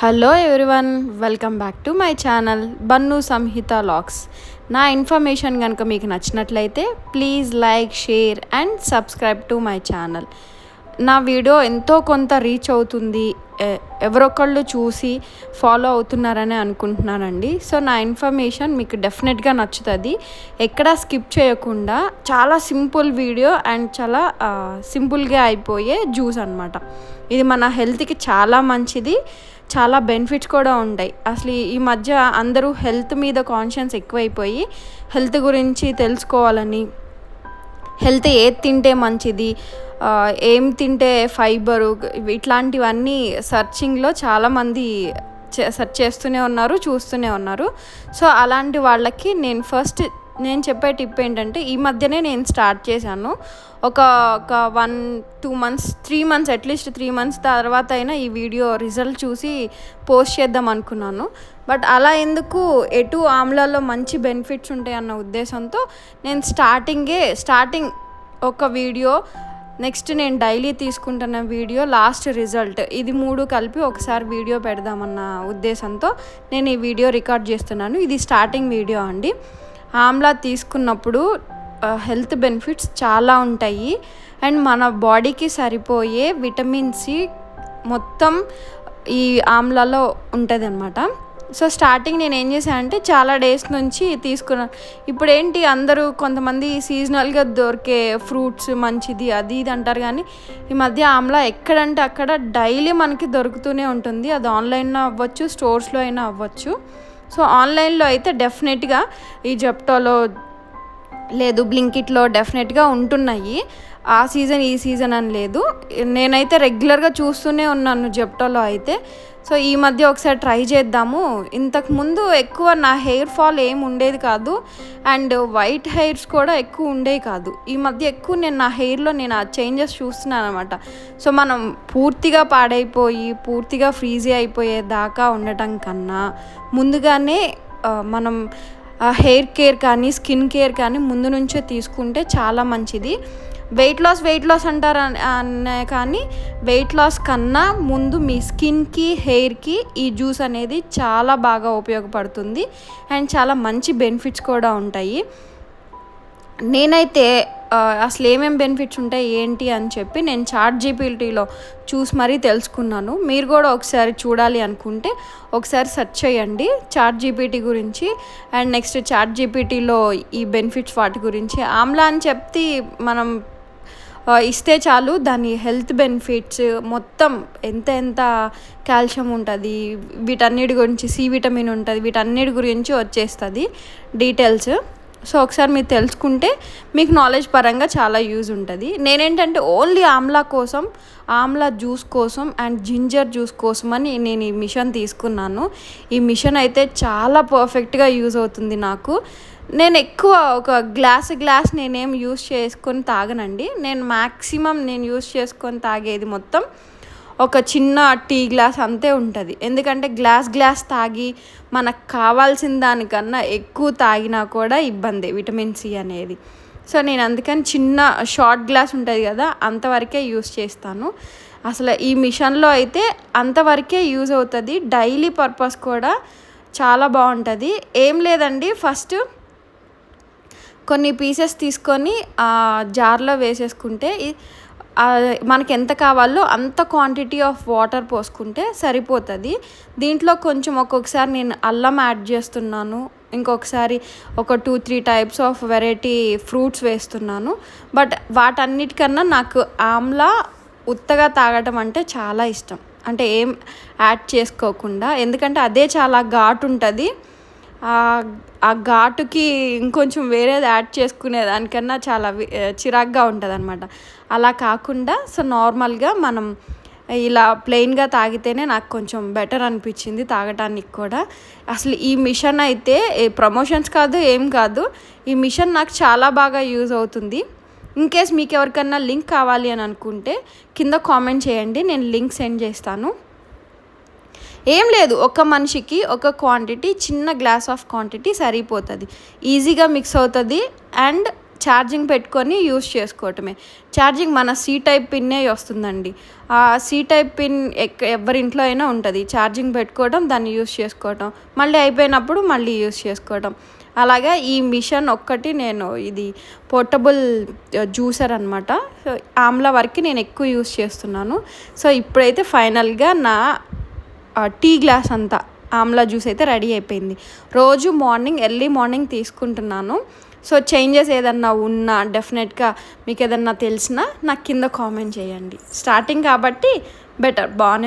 Hello everyone welcome back to my channel Bannu Samhitha lakhs నా information కనుక మీకు నచ్చినట్లయితే please like share and subscribe to my channel నా video ఎంతో కొంత రీచ్ అవుతుంది ఎవరొకళ్ళు చూసి ఫాలో అవుతున్నారని అనుకుంటున్నానండి. సో నా ఇన్ఫర్మేషన్ మీకు డెఫినెట్గా నచ్చుతుంది. ఎక్కడా స్కిప్ చేయకుండా చాలా సింపుల్ వీడియో అండ్ చాలా సింపుల్గా అయిపోయే జ్యూస్ అనమాట ఇది మన హెల్త్కి చాలా మంచిది. చాలా బెనిఫిట్స్ కూడా ఉంటాయి. అసలు ఈ- మధ్య అందరూ హెల్త్ మీద కాన్షియన్స్ ఎక్కువైపోయి హెల్త్ గురించి తెలుసుకోవాలని హెల్త్ ఏది తింటే మంచిది ఏం తింటే ఫైబరు ఇట్లాంటివన్నీ సర్చింగ్లో చాలామంది సెర్చ్ చేస్తూనే ఉన్నారు చూస్తూనే ఉన్నారు. సో అలాంటి వాళ్ళకి నేను ఫస్ట్ నేను చెప్పే టిప్ ఏంటంటే ఈ మధ్యనే నేను స్టార్ట్ చేశాను. ఒక ఒక one two months three months at least three months తర్వాత అయినా ఈ వీడియో రిజల్ట్ చూసి పోస్ట్ చేద్దాం అనుకున్నాను. బట్ అలా ఎందుకు? ఎటు ఆమ్లాలో మంచి బెనిఫిట్స్ ఉంటాయి అన్న ఉద్దేశంతో నేను స్టార్టింగే స్టార్టింగ్ ఒక వీడియో నెక్స్ట్ నేను డైలీ తీసుకుంటున్న వీడియో లాస్ట్ రిజల్ట్ ఇది మూడు కలిపి ఒకసారి వీడియో పెడదామన్న ఉద్దేశంతో నేను ఈ వీడియో రికార్డ్ చేస్తున్నాను. ఇది స్టార్టింగ్ వీడియో అండి. ఆమ్లా తీసుకున్నప్పుడు హెల్త్ బెనిఫిట్స్ చాలా ఉంటాయి. అండ్ మన బాడీకి సరిపోయే విటమిన్ సి మొత్తం ఈ ఆమ్లాలో ఉంటుంది అనమాట సో స్టార్టింగ్ నేను ఏం చేశానంటే చాలా డేస్ నుంచి తీసుకున్నాను ఇప్పుడు ఏంటి అందరూ కొంతమంది సీజనల్గా దొరికే ఫ్రూట్స్ మంచిది అది ఇది అంటారు కానీ ఈ మధ్య ఆమ్లా ఎక్కడంటే అక్కడ డైలీ మనకి దొరుకుతూనే ఉంటుంది. అది ఆన్లైన్లో అవ్వచ్చు స్టోర్స్లో అయినా అవ్వచ్చు. సో ఆన్లైన్లో అయితే డెఫినెట్గా ఈ జెప్టోలో లేదు బ్లింకిట్లో డెఫినెట్గా ఉంటున్నాయి. ఆ సీజన్ ఈ సీజన్ అని లేదు. నేనైతే రెగ్యులర్గా చూస్తూనే ఉన్నాను జెప్టోలో అయితే. సో ఈ మధ్య ఒకసారి ట్రై చేద్దాము. ఇంతకు ముందు ఎక్కువ నా హెయిర్ ఫాల్ ఏం ఉండేది కాదు. అండ్ వైట్ హెయిర్స్ కూడా ఎక్కువ ఉండేవి కాదు. ఈ మధ్య ఎక్కువ నేను నా హెయిర్లో నేను ఆ చేంజెస్ చూస్తున్నాను అనమాట సో మనం పూర్తిగా పాడైపోయి పూర్తిగా ఫ్రీజీ అయిపోయే దాకా ఉండటం కన్నా ముందుగానే మనం హెయిర్ కేర్ కానీ స్కిన్ కేర్ కానీ ముందు నుంచే తీసుకుంటే చాలా మంచిది. వెయిట్ లాస్ వెయిట్ లాస్ అంటారు అనే కానీ వెయిట్ లాస్ కన్నా ముందు మీ స్కిన్కి హెయిర్కి ఈ జ్యూస్ అనేది చాలా బాగా ఉపయోగపడుతుంది. అండ్ చాలా మంచి బెనిఫిట్స్ కూడా ఉంటాయి. నేనైతే అసలు ఏమేం బెనిఫిట్స్ ఉంటాయి ఏంటి అని చెప్పి నేను చాట్ జీపీటీలో చూసి మరీ తెలుసుకున్నాను. మీరు కూడా ఒకసారి చూడాలి అనుకుంటే ఒకసారి సెర్చ్ చేయండి చాట్ జీపీటీ గురించి. అండ్ నెక్స్ట్ చాట్ జీపీటీలో ఈ బెనిఫిట్స్ వాటి గురించి. ఆమ్లా అని చెప్తే మనం ఇస్తే చాలు. దాని హెల్త్ బెనిఫిట్స్ మొత్తం ఎంత ఎంత కాల్షియం ఉంటుంది వీటన్నిటి గురించి సి విటమిన్ ఉంటుంది వీటన్నిటి గురించి వచ్చేస్తుంది డీటెయిల్స్. సో ఒకసారి మీరు తెలుసుకుంటే మీకు నాలెడ్జ్ పరంగా చాలా యూజ్ ఉంటుంది. నేనేంటంటే ఓన్లీ ఆమ్లా కోసం ఆమ్లా జ్యూస్ కోసం అండ్ జింజర్ జ్యూస్ కోసం అని నేను ఈ మిషన్ తీసుకున్నాను. ఈ మిషన్ అయితే చాలా పర్ఫెక్ట్గా యూజ్ అవుతుంది నాకు. నేను ఎక్కువ ఒక గ్లాస్ గ్లాస్ నేనేం యూస్ చేసుకొని తాగనండి. నేను మ్యాక్సిమం నేను యూస్ చేసుకొని తాగేది మొత్తం ఒక చిన్న టీ గ్లాస్ అంతే ఉంటుంది. ఎందుకంటే గ్లాస్ గ్లాస్ తాగి మనకు కావాల్సిన దానికన్నా ఎక్కువ తాగినా కూడా ఇబ్బంది విటమిన్ సి అనేది. సో నేను అందుకని చిన్న షార్ట్ గ్లాస్ ఉంటుంది కదా అంతవరకే యూస్ చేస్తాను. అసలు ఈ మిషన్లో అయితే అంతవరకే యూజ్ అవుతుంది. డైలీ పర్పస్ కూడా చాలా బాగుంటుంది. ఏం లేదండి ఫస్ట్ కొన్ని పీసెస్ తీసుకొని ఆ జార్లో వేసేసుకుంటే మనకి ఎంత కావాలో అంత క్వాంటిటీ ఆఫ్ వాటర్ పోసుకుంటే సరిపోతుంది. దీంట్లో కొంచెం ఒక్కొక్కసారి నేను అల్లం యాడ్ చేస్తున్నాను. ఇంకొకసారి ఒక two three types of variety fruits వేస్తున్నాను. బట్ వాటన్నిటికన్నా నాకు ఆమ్లా ఉత్తగా తాగటం అంటే చాలా ఇష్టం. అంటే ఏం యాడ్ చేసుకోకుండా. ఎందుకంటే అదే చాలా ఘాటు ఉంటుంది. ఆ- ఘాటుకి ఇంకొంచెం వేరేది యాడ్ చేసుకునే దానికన్నా చాలా చిరాగ్గా ఉంటుంది అనమాట అలా కాకుండా సో నార్మల్గా మనం ఇలా ప్లెయిన్గా తాగితేనే నాకు కొంచెం బెటర్ అనిపించింది తాగటానికి కూడా. అసలు ఈ మిషన్ అయితే ప్రమోషన్స్ కాదు ఏం కాదు ఈ మిషన్ నాకు చాలా బాగా యూజ్ అవుతుంది. ఇన్ కేస్ మీకు ఎవరికన్నా లింక్ కావాలి అని అనుకుంటే కింద కామెంట్ చేయండి నేను లింక్ సెండ్ చేస్తాను. ఏం లేదు ఒక మనిషికి ఒక క్వాంటిటీ చిన్న గ్లాస్ ఆఫ్ క్వాంటిటీ సరిపోతుంది. ఈజీగా మిక్స్ అవుతుంది అండ్ ఛార్జింగ్ పెట్టుకొని యూస్ చేసుకోవటమే. ఛార్జింగ్ మన సి టైప్ పిన్నే వస్తుందండి. ఆ సి టైప్ పిన్ ఎక్క ఎవరింట్లో అయినా ఉంటుంది. ఛార్జింగ్ పెట్టుకోవడం దాన్ని యూస్ చేసుకోవటం. మళ్ళీ అయిపోయినప్పుడు మళ్ళీ యూస్ చేసుకోవటం. అలాగా ఈ మిషన్ ఒక్కటి నేను ఇది పోర్టబుల్ జ్యూసర్ అనమాట సో ఆమ్లా వరకు నేను ఎక్కువ యూస్ చేస్తున్నాను. సో ఇప్పుడైతే ఫైనల్గా నా టీ గ్లాస్ అంతా ఆమ్లా జ్యూస్ అయితే రెడీ అయిపోయింది. రోజు మార్నింగ్ ఎర్లీ మార్నింగ్ తీసుకుంటున్నాను. సో చేంజెస్ ఏదన్నా ఉన్నా డెఫినెట్గా మీకు ఏదన్నా తెలిసినా నాకు కింద కామెంట్ చేయండి. స్టార్టింగ్ కాబట్టి బెటర్ బాగానే